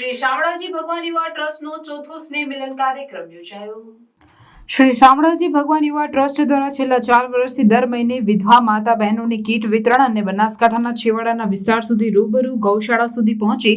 શ્રી શામળાજી ભગવાન યુવા ટ્રસ્ટનો ચોથો સ્નેહ મિલન કાર્યક્રમ યોજાયો. શ્રી શામળાજી ભગવાન યુવા ટ્રસ્ટ દ્વારા છેલ્લા ચાર વર્ષથી દર મહિને વિધવા માતા બહેનોની કીટ વિતરણ અને બનાસકાંઠાના છેવાડાના વિસ્તાર સુધી રૂબરૂ ગૌશાળા સુધી પહોંચી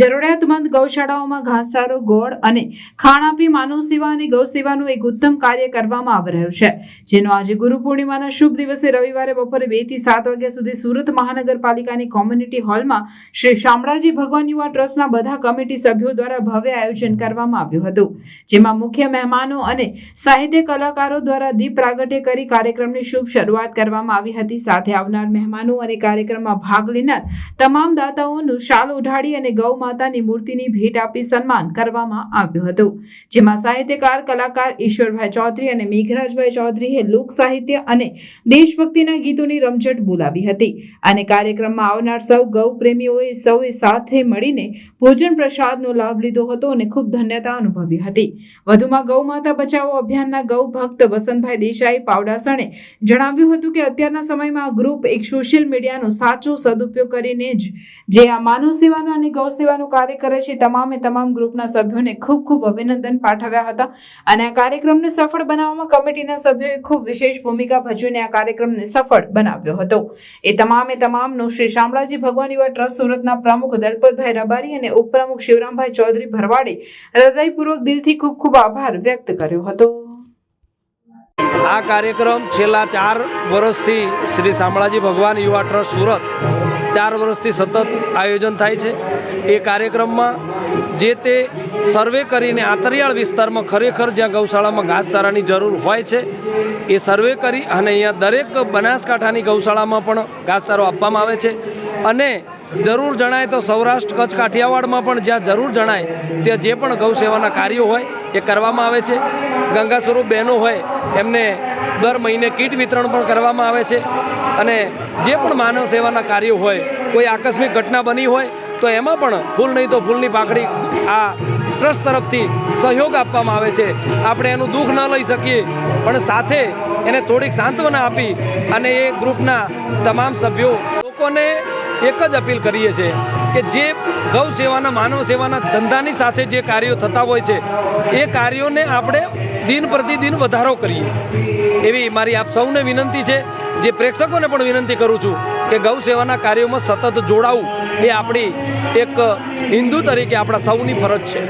જરૂરિયાતમંદ ગૌશાળાઓમાં ઘાસચારો, ગોળ અને ખાણ આપી માનવ સેવા અને ગૌ સેવાનું એક ઉત્તમ કાર્ય કરવામાં આવી રહ્યું છે, જેનો આજે ગુરુ પૂર્ણિમાના શુભ દિવસે રવિવારે બપોરે બેથી સાત વાગ્યા સુધી સુરત મહાનગરપાલિકાની કોમ્યુનિટી હોલમાં શ્રી શામળાજી ભગવાન યુવા ટ્રસ્ટના બધા કમિટી સભ્યો દ્વારા ભવ્ય આયોજન કરવામાં આવ્યું હતું, જેમાં મુખ્ય મહેમાનો અને સાહિત્ય કલાકારો દ્વારા દીપ પ્રાગટ્ય કરી કાર્યક્રમની શુભ શરૂઆત કરવામાં આવી હતી. સાથે આવનાર મહેમાનો અને કાર્યક્રમમાં ભાગ લેનાર તમામ દાતાઓનું શાલ ઉઢાડી અને ગૌ માતાની મૂર્તિની ભેટ આપી સન્માન કરવામાં આવ્યું હતું. જેમાં સાહિત્યકાર, કલાકાર ઈશ્વરભાઈ ચૌધરી અને મેઘરાજભાઈ ચૌધરીએ લોક સાહિત્ય અને દેશભક્તિના ગીતોની રમઝટ બોલાવી હતી. અને કાર્યક્રમમાં આવનાર સૌ ગૌ પ્રેમીઓએ સૌએ સાથે મળીને ભોજન પ્રસાદનો લાભ લીધો હતો અને ખૂબ ધન્યતા અનુભવી હતી. વધુમાં ગૌ માતા બચાવો અભિયાનના ગૌ ભક્ત વસંતભાઈ દેસાઈ પાવડાસણે જણાવ્યું હતું કે અત્યારના સમયમાં ગ્રુપ એક સોશિયલ મીડિયાનો સાચો સદુપયોગ કરીને જ જે આ માનવ સેવાના અને ગૌ સેવાનું કાર્ય કરે છે, તમામે તમામ ગ્રુપના સભ્યોને ખૂબ ખૂબ અભિનંદન પાઠવ્યા હતા. અને આ કાર્યક્રમને સફળ બનાવવામાં કમિટીના સભ્યોએ ખૂબ વિશેષ ભૂમિકા ભજવીને આ કાર્યક્રમને સફળ બનાવ્યો હતો. એ તમામે તમામનો શ્રી શામળાજી ભગવાન યુવા ટ્રસ્ટ સુરતના પ્રમુખ દલપતભાઈ રબારી અને ઉપપ્રમુખ શિવરામભાઈ ચૌધરી ભરવાડે હૃદયપૂર્વક દિલથી ખૂબ ખૂબ આભાર વ્યક્ત કર્યો હતો. આ કાર્યક્રમ છેલ્લા ચાર વર્ષથી શ્રી શામળાજી ભગવાન યુવા ટ્રસ્ટ સુરત ચાર વર્ષથી સતત આયોજન થાય છે. એ કાર્યક્રમમાં જે તે સર્વે કરીને આંતરિયાળ વિસ્તારમાં ખરેખર જ્યાં ગૌશાળામાં ઘાસચારાની જરૂર હોય છે, એ સર્વે કરી અને અહીંયા દરેક બનાસકાંઠાની ગૌશાળામાં પણ ઘાસચારો આપવામાં આવે છે. અને જરૂર જણાય તો સૌરાષ્ટ્ર કચ્છ કાઠિયાવાડમાં પણ જ્યાં જરૂર જણાય, ત્યાં જે પણ ગૌ સેવાના કાર્યો હોય એ કરવામાં આવે છે. ગંગા સ્વરૂપ બહેનો હોય, એમને દર મહિને કીટ વિતરણ પણ કરવામાં આવે છે. અને જે પણ માનવ સેવાના કાર્યો હોય, કોઈ આકસ્મિક ઘટના બની હોય, તો એમાં પણ ફૂલ નહીં તો ફૂલની પાકડી આ ટ્રસ્ટ તરફથી સહયોગ આપવામાં આવે છે. આપણે એનું દુઃખ ન લઈ શકીએ, પણ સાથે એને થોડીક સાંત્વના આપી અને એ ગ્રુપના તમામ સભ્યો લોકોને એક જ અપીલ કરીએ છીએ કે જે ગૌ સેવાના, માનવ સેવાના ધંધાની સાથે જે કાર્યો થતા હોય છે, એ કાર્યોને આપણે દિન પ્રતિદિન વધારો કરીએ. એવી મારી આપ સૌને વિનંતી છે, જે પ્રેક્ષકોને પણ વિનંતી કરું છું કે ગૌ સેવાના કાર્યોમાં સતત જોડાવું એ આપણી એક હિન્દુ તરીકે આપણા સૌની ફરજ છે.